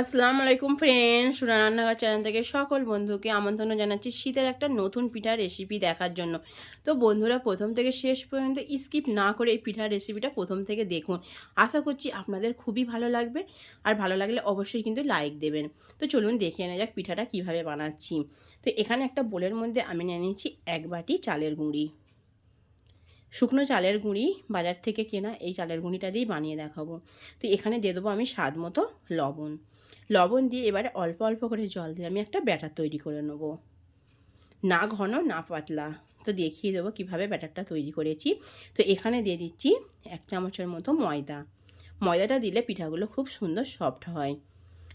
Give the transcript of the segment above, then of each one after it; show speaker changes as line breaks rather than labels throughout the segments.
আসসালামু আলাইকুম ফ্রেন্ড সুরা রান্নাঘর চ্যানেল থেকে সকল বন্ধুকে আমন্ত্রণ জানাচ্ছি শীতের একটা নতুন পিঠার রেসিপি দেখার জন্য। তো বন্ধুরা, প্রথম থেকে শেষ পর্যন্ত স্কিপ না করে এই পিঠার রেসিপিটা প্রথম থেকে দেখুন। আশা করছি আপনাদের খুবই ভালো লাগবে আর ভালো লাগলে অবশ্যই কিন্তু লাইক দেবেন। তো চলুন দেখে নেওয়া যাক পিঠাটা কীভাবে বানাচ্ছি। তো এখানে একটা বোলের মধ্যে আমি নিয়ে নিয়েছি এক বাটি চালের গুঁড়ি। শুকনো চালের গুঁড়ি বাজার থেকে কেনা এই চালের গুঁড়িটা দিয়েই বানিয়ে দেখাবো। তো এখানে দিয়ে দেবো আমি স্বাদ মতো লবণ। লবণ দিয়ে এবারে অল্প অল্প করে জল দিয়ে আমি একটা ব্যাটার তৈরি করে নেব। না ঘন, না পাতলা। তো দেখিয়ে দেবো কীভাবে ব্যাটারটা তৈরি করেছি। তো এখানে দিয়ে দিচ্ছি এক চামচের মতো ময়দা। ময়দাটা দিলে পিঠাগুলো খুব সুন্দর সফট হয়।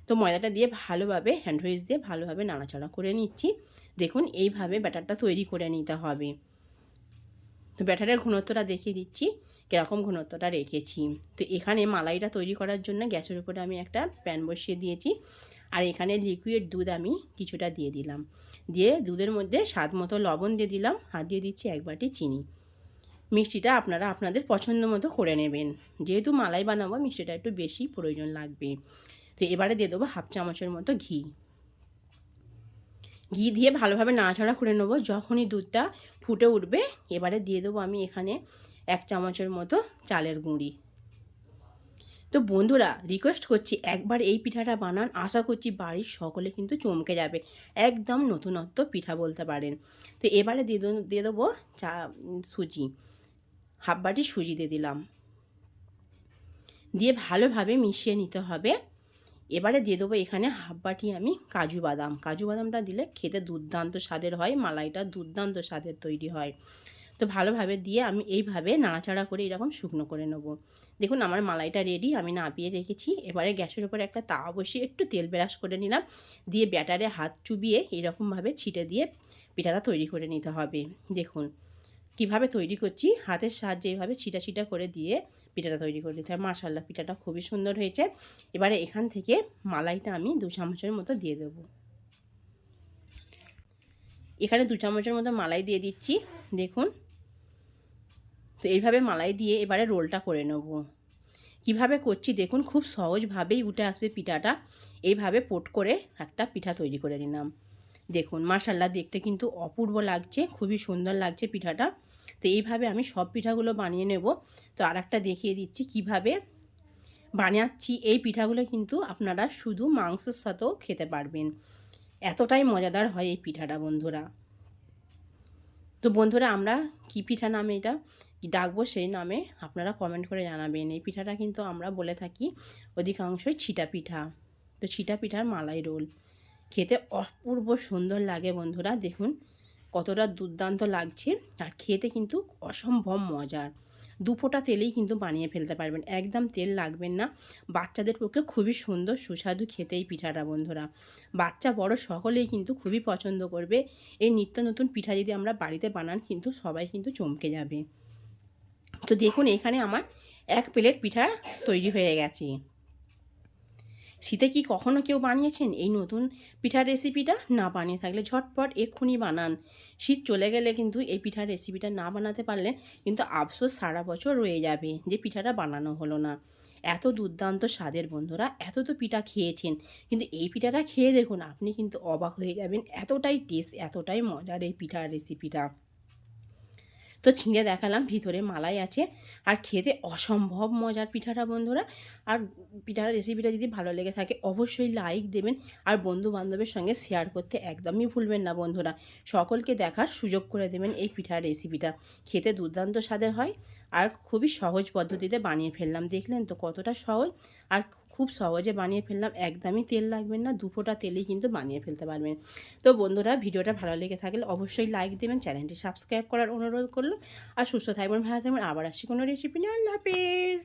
তো ময়দাটা দিয়ে ভালোভাবে হ্যান্ড দিয়ে ভালোভাবে নাড়াচাড়া করে নিচ্ছি। দেখুন, এইভাবে ব্যাটারটা তৈরি করে নিতে হবে। তো ব্যাটারের ঘনত্বটা দেখিয়ে দিচ্ছি, কীরকম ঘনত্বটা রেখেছি। তো এখানে মালাইটা তৈরি করার জন্য গ্যাসের উপরে আমি একটা প্যান বসিয়ে দিয়েছি, আর এখানে লিকুইড দুধ আমি কিছুটা দিয়ে দিলাম। দিয়ে দুধের মধ্যে স্বাদ মতো লবণ দিয়ে দিলাম আর দিয়ে দিচ্ছি এক বাটি চিনি। মিষ্টিটা আপনারা আপনাদের পছন্দ মতো করে নেবেন। যেহেতু মালাই বানাবো, মিষ্টিটা একটু বেশি প্রয়োজন লাগবে। তো এবারে দিয়ে দেবো হাফ চামচের মতো ঘি। ঘি দিয়ে ভালোভাবে নাড়াচাড়া করে নেব। যখনই দুধটা ফুটে উঠবে, এবারে দিয়ে দেবো আমি এখানে এক চামচের মতো চালের গুঁড়ি। তো বন্ধুরা রিকোয়েস্ট করছি একবার এই পিঠাটা বানান। আশা করছি বাড়ির সকলে কিন্তু চমকে যাবে। একদম নতুনত্ব পিঠা বলতে পারেন। তো এবারে দিয়ে দিয়ে দেবো চা, সুজি। হাফ বাটি সুজি দিয়ে দিলাম। দিয়ে ভালোভাবে মিশিয়ে নিতে হবে। এবারে দিয়ে দেবো এখানে হাফ বাটি আমি কাজু বাদাম। কাজু বাদামটা দিলে খেতে দুর্দান্ত স্বাদের হয়, মালাইটা দুর্দান্ত স্বাদের তৈরি হয়। তো ভালোভাবে দিয়ে আমি এইভাবে নাড়াচাড়া করে এরকম শুকনো করে নেব। দেখুন আমার মালাইটা রেডি আমি নাপিয়ে রেখেছি। এবারে গ্যাসের উপরে একটা তাওয়া বসিয়ে একটু তেল ব্রাশ করে নিলাম। দিয়ে ব্যাটারে হাত চুবিয়ে এরকমভাবে ছিটে দিয়ে পিঠাটা তৈরি করে নিতে হবে। দেখুন কীভাবে তৈরি করছি, হাতের সাহায্যে এইভাবে ছিটা ছিটা করে দিয়ে পিঠাটা তৈরি করে নিতে হবে। মাসাল্লাহ পিঠাটা খুবই সুন্দর হয়েছে। এবারে এখান থেকে মালাইটা আমি দু চামচের মতো দিয়ে দেব। এখানে দু চামচের মতো মালাই দিয়ে দিচ্ছি, দেখুন। তো এইভাবে মালাই দিয়ে এবারে রোলটা করে নেব। কীভাবে করছি দেখুন, খুব সহজভাবেই উঠে আসবে পিঠাটা। এইভাবে পোট করে একটা পিঠা তৈরি করে নিলাম। দেখুন মাসাল্লা দেখতে কিন্তু অপূর্ব লাগছে, খুবই সুন্দর লাগছে পিঠাটা। তো এইভাবে আমি সব পিঠাগুলো বানিয়ে নেব। তো আর একটা দেখিয়ে দিচ্ছি কীভাবে বানাচ্ছি। এই পিঠাগুলো কিন্তু আপনারা শুধু মাংসের সাথেও খেতে পারবেন। এতটাই মজাদার হয় এই পিঠাটা, বন্ধুরা। তো বন্ধুরা, আমরা কী পিঠা নামে এটা? ডাকবো সেই নামে আপনারা কমেন্ট করে জানাবেন। এই পিঠাটা কিন্তু আমরা বলে থাকি অধিকাংশই ছিটা পিঠা। তো ছিটা পিঠার মালাই রোল। খেতে অপূর্ব সুন্দর লাগে বন্ধুরা। দেখুন কতটা দুর্দান্ত লাগছে আর খেতে কিন্তু অসম্ভব মজার। দু ফোঁটা তেলেই কিন্তু বানিয়ে ফেলতে পারবেন। একদম তেল লাগবেন না। বাচ্চাদের পক্ষে খুবই সুন্দর, সুস্বাদু খেতে এই পিঠাটা বন্ধুরা। বাচ্চা, বড় সকলেই কিন্তু খুবই পছন্দ করবে। এই নিত্য নতুন পিঠা যদি আমরা বাড়িতে বানান কিন্তু সবাই কিন্তু চমকে যাবে। তো দেখুন এখানে আমার এক প্লেট পিঠা তৈরি হয়ে গেছে। শীতে কি কখনো কেউ বানিয়েছেন? এই নতুন পিঠার রেসিপিটা না বানিয়ে থাকলে ঝটপট এক্ষুনি বানান। শীত চলে গেলে কিন্তু এই পিঠার রেসিপিটা না বানাতে পারলে কিন্তু আফসোস সারা বছর রয়ে যাবে যে পিঠাটা বানানো হলো না। এত দুর্দান্ত স্বাদের বন্ধুরা, এত তো পিঠা খেয়েছেন, কিন্তু এই পিঠাটা খেয়ে দেখুন, আপনি কিন্তু অবাক হয়ে যাবেন। এতটাই টেস্ট এতটাই মজার এই পিঠার রেসিপিটা তো ছিঁড়ে দেখালাম, ভিতরে মালাই আছে। আর খেতে অসম্ভব মজার পিঠাটা, বন্ধুরা। আর পিঠার রেসিপিটা যদি ভালো লেগে থাকে, অবশ্যই লাইক দেবেন। আর বন্ধু বান্ধবের সঙ্গে শেয়ার করতে একদমই ভুলবেন না, বন্ধুরা। সকলকে দেখার সুযোগ করে দেবেন এই পিঠার রেসিপিটা খেতে দুর্দান্ত স্বাদের হয়, আর খুবই সহজ পদ্ধতিতে বানিয়ে ফেললাম। দেখলেন তো কতটা সহজ? আর খুব সহজে বানিয়ে ফেললাম, একদমই তেল লাগবেন না দুপোটা তেলেই কিন্তু বানিয়ে ফেলতে পারবেন। তো বন্ধুরা, ভিডিওটা ভালো লেগে থাকলে অবশ্যই লাইক দেবেন, চ্যানেলটি সাবস্ক্রাইব করার অনুরোধ করল আর সুস্থ থাকবেন, ভালো থাকবেন, আবার আসি কোনো রেসিপি নিয়ে। আল্লাহ হাফিজ!